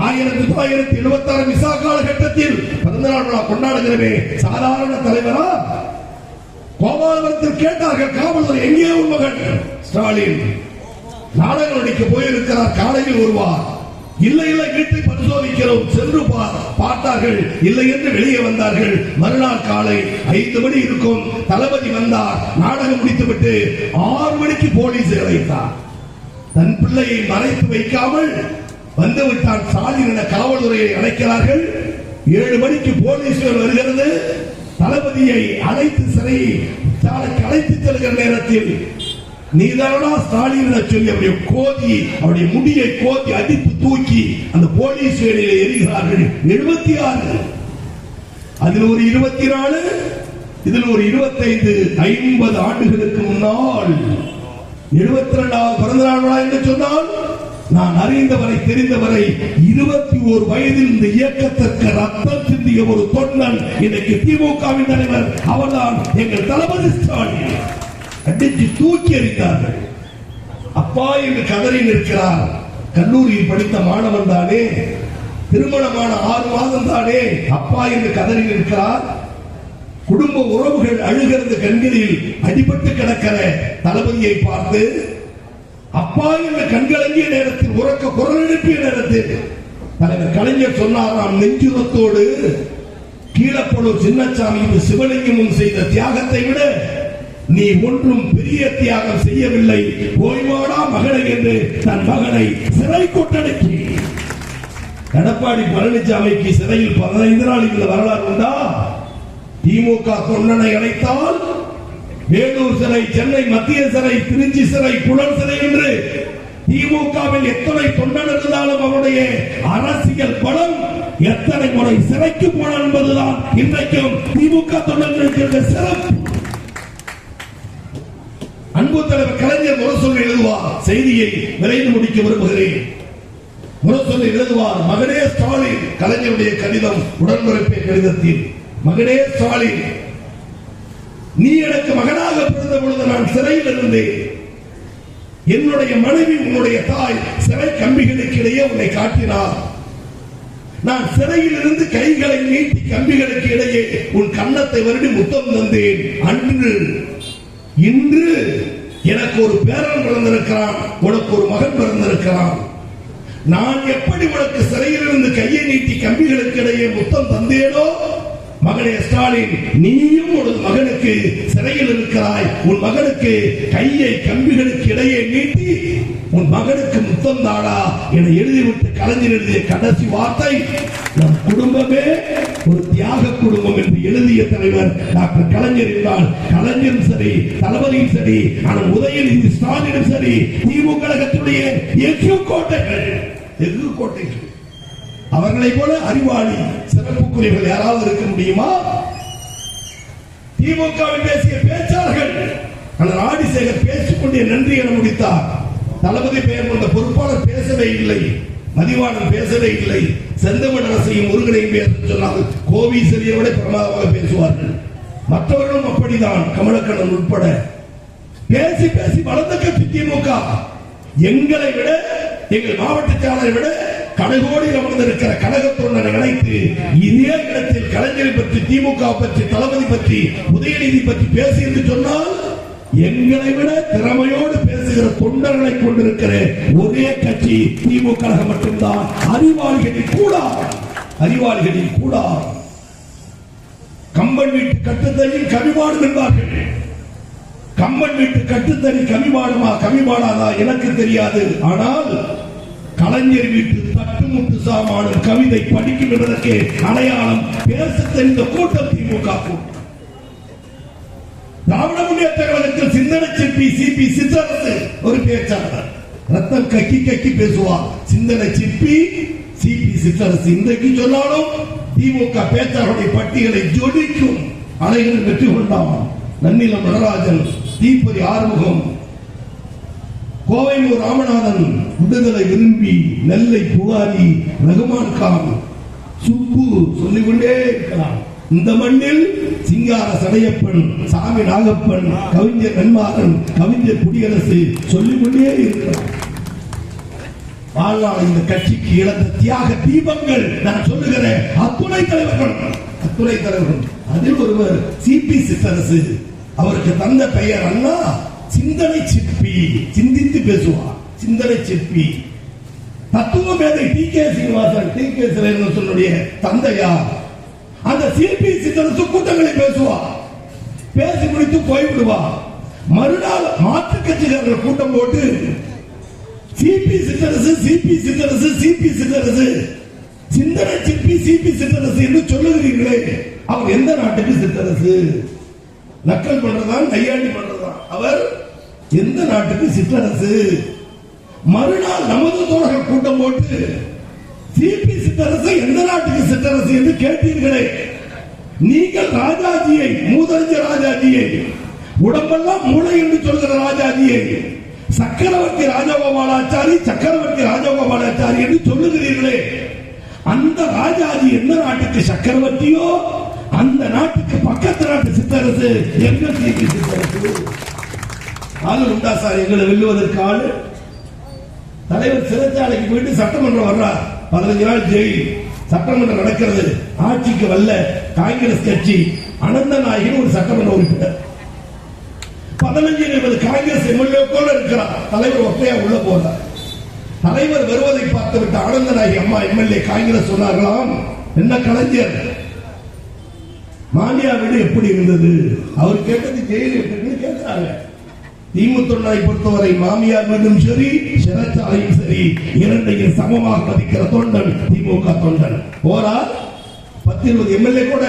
ஆயிரத்தி தொள்ளாயிரத்தி எழுபத்தி ஆறு விசா காலகட்டத்தில் பிறந்தநாள் விழா கொண்டாடுகிறவே சாதாரண தலைவரா? கோபாலபுரத்தில் கேட்டார்கள் காவல்துறை எங்கே உன் மகன்? ஸ்டாலின் நாடகம் நடிக்க போயிருக்கிறார் காலையில் வருவார். இல்லை இல்லை வீட்டை பரிசோதிக்கிறோம் சென்று பார்த்தார்கள். இல்லை என்று வெளியே வந்தார்கள். மறுநாள் காலை ஐந்து மணி இருக்கும். தளபதி வந்தார். நாடகம் முடித்துவிட்டு ஆறு மணிக்கு போலீஸ் அழைத்தார். தன் பிள்ளையை மறைத்து வைக்காமல் வந்துவிட்டான் விட்டான் என காவல்துறையை அழைக்கிறார்கள். ஏழு மணிக்கு போலீஸ்கள் வருகிறது தளபதியை அழைத்து சிறை சாலைக்கு அழைத்து செல்கிற நேரத்தில் நீதானா ஸ்டாலின் என சொல்லி அவருடைய கோதி அவருடைய முடியை கோதி அடித்து தூக்கி அந்த போலீஸ் வேலையில் எரிகிறார்கள் எழுபத்தி ஆறு அதில் ஒரு இருபத்தி நாலு இதில் ஒரு இருபத்தைந்து ஐம்பது ஆண்டுகளுக்கு முன்னால் எழுபத்தி ரெண்டாவது பிறந்த நாள் என்று சொன்னால் நான் அறிந்தவரை தெரிந்தவரை இருபத்தி ஒரு வயதில் இந்த இயக்கத்திற்கு ரத்தம் சிந்திய ஒரு தொண்டன் இன்னைக்கு திமுகவின் தலைவர். அவர்தான் எங்கள் தளபதி ஸ்டாலின். அடிச்சு தூக்கி எறிந்தார்கள். அப்பா என்று கதறி நிற்கிறார். கல்லூரியில் படித்த மாணவன் தானே. திருமணமான ஆறு மாதம் தானே. அப்பா என்று கதறி நிற்கிறார். குடும்ப உறவுகள் அழுகிறது கண்களில். அடிபட்டு கிடக்கிற தளபதியை பார்த்து அப்பா என்ற கண்கலங்கிய நேரத்தில் உறக்க குரல் எழுப்பிய நேரத்தில் தலைவர் கலைஞர் சொன்னாராம் நெஞ்சுரத்தோடு கீழப்பழூர் சின்னசாமி இது சிவலிங்கமும் செய்த தியாகத்தை விட நீ ஒன்றும் பெரிய தியாகம் செய்யவில்லை. ஓய்வாடா மகனை என்று தன் மகனை சிறை கொட்டடக்கி. எடப்பாடி பழனிசாமிக்கு சிறையில் பதினைந்து நாள் இந்த வரலாறு உண்டா? திமுக தொண்டனை அழைத்தால் வேலூர் சிறை சென்னை மத்திய சிறை திருச்சி சிறை புலன் சிறை என்று திமுகவில் எத்தனை தொண்டன் இருந்தாலும் அவருடைய அரசியல் பலம் எத்தனை முறை சிறைக்கு போனார் என்பதுதான் இன்றைக்கும் திமுக தொண்டர்களுக்கு சிறப்பு. அன்பு தலைவர் கலைஞர் முரசொல்லி எழுதுவார் செய்தியை விரைந்து முடிக்க விரும்புகிறேன். முரசொல்லி எழுதுவார் மகனே ஸ்டாலின் கலைஞருடைய கடிதம் உடன்பிறப்பே கடிதத்தில். மகனே ஸ்டாலின் நீ எனக்கு மகனாக பிறந்த பொழுது நான் சிறையில் இருந்தேன். என்னுடைய மனைவி உன்னுடைய தாய் சிறை கம்பிகளுக்கு இடையே உன்னை காட்டினார். நான் சிறையில் இருந்து கைகளை நீட்டி கம்பிகளுக்கு இடையே உன் கன்னத்தை வருடி முத்தம் தந்தேன். அன்று இன்று எனக்கு ஒரு பேரன் பிறந்திருக்கிறான். உனக்கு ஒரு மகன் பிறந்திருக்கிறான். நான் எப்படி உனக்கு சிறையில் இருந்து கையை நீட்டி கம்பிகளுக்கு இடையே முத்தம் தந்தேனோ மகனே ஸ்டாலின் நீயும் ஒரு மகனுக்கு சிறையில் இருக்கிறாய். உன் மகனுக்கு கையை கம்பிகளுக்கு இடையே நீட்டி உன் மகனுக்கு முத்தம் தாடா என எழுதிவிட்டு கலைஞர் எழுதிய கடைசி வார்த்தை நம் குடும்பமே ஒரு தியாக குடும்பம் என்று எழுதிய தலைவர் டாக்டர் கலைஞர் என்றால் கலைஞரும் சரி தளபதியும் சரி ஆனால் உதயநிதி ஸ்டாலினும் சரி திமுக கழகத்துடைய எஃகு கோட்டைகள் எஃகு கோட்டைகள். அவர்களைப் போல அறிவாளி சிறப்புக்குரியவர்கள் யாராவது இருக்க முடியுமா? திமுகவில் பேசிய பேச்சாளர்கள் அந்த பேசிக்கொண்டே நன்றி என முடித்தார். தளபதி பெயர் கொண்ட பொறுப்பாளர் பேசவே இல்லை மதிவாணன் பேசவே இல்லை செந்தமிழ் அரசையும் முருகனையும் பேச சொன்னால் கோவீசரியை விட பிரமாதமாக பேசுவார்கள். மற்றவர்களும் அப்படிதான் கமலக்கண்ணன் உட்பட. பேசி பேசி வளர்ந்த கட்சி திமுக. எங்களை விட எங்கள் மாவட்ட செயலாளரை விட கடைகோடி அமர்ந்திருக்கிற கழக தொண்டனை அழைத்து இதே இடத்தில் கலைஞரை பற்றி திமுக பற்றி தளபதி பற்றி உதயநிதி பற்றி பேசி என்று சொன்னால் எங்களை விட திறமையோடு பேசுகிற தொண்டர்களை கொண்டிருக்கிற ஒரே கட்சி திமுக மட்டும்தான். அறிவாளிகளில் கூட அறிவாளிகளில் கூட கம்பன் வீட்டு கட்டுத்தையும் கவிபாடும் என்பார்கள் கம்பன் வீட்டு கட்டுத்தறி கவிபாடுமா கவிபாடாதா எனக்கு தெரியாது. ஆனால் கலைஞர் வீட்டு தட்டுமுட்டு சாமானும் கவிதை படிக்கும் என்பதற்கு அடையாளம் பேச தெரிந்த கூட்டம் திமுக திராவிட முன்னேற்ற கழகத்தில் சிந்தனை சிற்பி சிபி சித்தரசு ஒரு பேச்சாளர். ரத்தம் கக்கி கக்கி பேசுவார். சிந்தனை சிற்பி சிபி சித்தரசு இன்றைக்கு சொன்னாலும் திமுக பேச்சாளருடைய பட்டியலை ஜொலிக்கும் அலைகள் வெற்றி கொண்டாம் நன்னிலம் நடராஜன் தீப்பதி ஆறுமுகம் கோவைமூர் ராமநாதன் விடுதலை விரும்பி நெல்லை புகாரி ரகுமான் கான் சுப்பு சொல்லிக்கொண்டே இருக்கலாம். இந்த மண்ணில் சிங்கார சடையப்பன் சாமி நாகப்பன் கவிஞர் நன்மாறன் கவிஞர் குடியரசு சொல்லிக்கொண்டே இருக்கிறார் வாழ்நாள் இந்த கட்சிக்கு இழந்த தியாக தீபங்கள் நான் சொல்லுகிறேன். அத்துணை தலைவர்கள் அத்துணை தலைவர்கள். அதில் ஒருவர் சிபி சித்தரசு அவருக்கு தந்த பெயர் அண்ணா. சிந்தனை சிற்பி சிந்தித்து பேசுவார் சிந்தனை சிற்பி. தத்துவ மேதை T K Srinivasan T K சிவனுடைய தந்தையார். அந்த சிபி சித்தரசு கூட்டங்களை பேசுவார் பேசி முடித்து போய்விடுவார் மறுநாள் மாற்று கட்சிகள் கூட்டம் போட்டு CP Chitharasu CP Chitharasu CP Chitharasu சிந்தனை சிப்பி சிபி சித்தரசு என்று சொல்லுகிறீர்களே. அவர் எந்த நாட்டுக்கு சித்தரசு? நக்கல் பண்றதான் நையாண்டி பண்றதான் அவர் எந்த நாட்டுக்கு சிற்றரசு? மறுநாள் நமது தோழர்கள் கூட்டம் போட்டு சிபி சித்தரசு எந்த நாட்டுக்கு சிற்றரசு என்று கேட்டீர்களே? நீங்கள் ராஜாஜியை மூதறிஞ்ச ராஜாஜியை உடம்பெல்லாம் மூளை என்று சொல்கிற ராஜாஜியை சக்கரவர்த்தி ராஜகோபாலாச்சாரி சக்கரவர்த்தி ராஜகோபாலாச்சாரி என்று சொல்லுகிறீர்களே? அந்த ராஜாஜி எந்த நாட்டுக்கு சக்கரவர்த்தியோ அந்த நாட்டுக்கு பக்கத்து நாட்டு சித்தரசு எங்க சிபி சித்தரசு ஆளு உண்டா சார்? எங்களை வெல்லுவதற்கு ஆளு. தலைவர் சிறைச்சாலைக்கு போயிட்டு சட்டமன்றம் வர்றார். பதினஞ்சு நாள் ஜெயில். சட்டமன்றம் நடக்கிறது. ஆட்சிக்கு வல்ல காங்கிரஸ் கட்சி அனந்த நாயகன் ஒரு சட்டமன்ற உறுப்பினர். பதினஞ்சு இருபது காங்கிரஸ் எம்எல்ஏக்களோட இருக்கிறார். தலைவர் ஒற்றையா உள்ள போறார். தலைவர் வருவதை பார்த்து விட்டு ஆனந்த நாயகி அம்மா எம்எல்ஏ காங்கிரஸ் சொன்னார்களாம். என்ன கலைஞர்? மானியா வீடு எப்படி இருந்தது? அவர் கேட்டது ஜெயில் எப்படின்னு கேட்கிறாங்க. திமுக பொறுத்தவரை மாமியார் வீடும் சரி சிறைச்சாலையும் சரி இரண்டையும் சமமாக மதிக்கிற தொண்டன் திமுக தொண்டன். போரா பத்து இருபது எம்எல்ஏ கூட